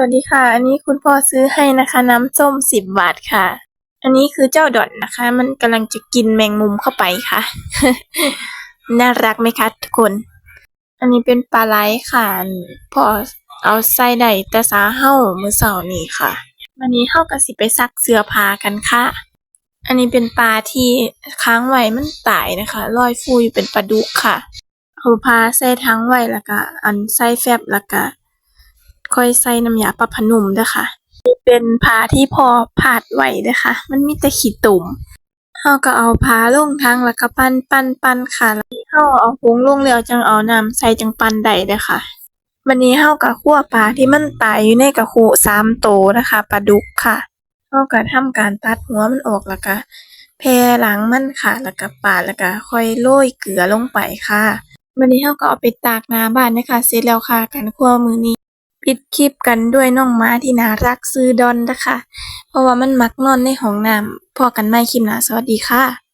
วัสดีค่ะ อันนี้คุณพ่อซื้อให้นะคะน้ำส้มสิบบาทค่ะ อันนี้คือเจ้าดอนนะคะ มันกำลังจะกินแมงมุมเข้าไปค่ะ น่ารักไหมคะทุกคน อันนี้เป็นปลาไหลค่ะพ่อเอาใส่ได้แต่สาเฮ้ามือเสาร์นี้ค่ะ วันนี้เฮาก็สิไปซักเสื้อผ้ากันค่ะ อันนี้เป็นปลาที่ค้างไว้มันตายนะคะลอยฟูอยู่เป็นปลาดุกค่ะเอาผ้าใส่ถังไว้แล้วก็อันใส่แฟบแล้วก็ ค่อยใส่น้ำยาปรับผ้านุ่มเด้อค่ะนี่เป็นผ้าที่พอผาดไว้เด้อค่ะ มันมีแต่ขี้ตุ่มเฮาก็เอาผ้าลงถังแล้วก็ปั้นปั้นปั้นค่ะแล้วเฮาเอาผงลงแล้วจังเอาน้ำใส่จังปั้นได้เด้อค่ะวันนี้เฮาก็คั่วปลาที่มันตายอยู่ในกระคุสามโตนะคะปลาดุกค่ะเฮาก็ทำการตัดหัวมันออกแล้วก็แผ่หลังมันค่ะแล้วก็ปาดแล้วก็ค่อยโรยเกลือลงไปค่ะวันนี้เฮาก็เอาไปตากน้าบ้านนะคะเสร็จแล้วค่ะการคั่วมื้อนี้ ปิดคลิปกันด้วยน้องม้าที่น่ารักซื้อดอนนะคะ เพราะว่ามันมักนอนในห้องน้ำพอกันใหม่คลิปหน้าสวัสดีค่ะ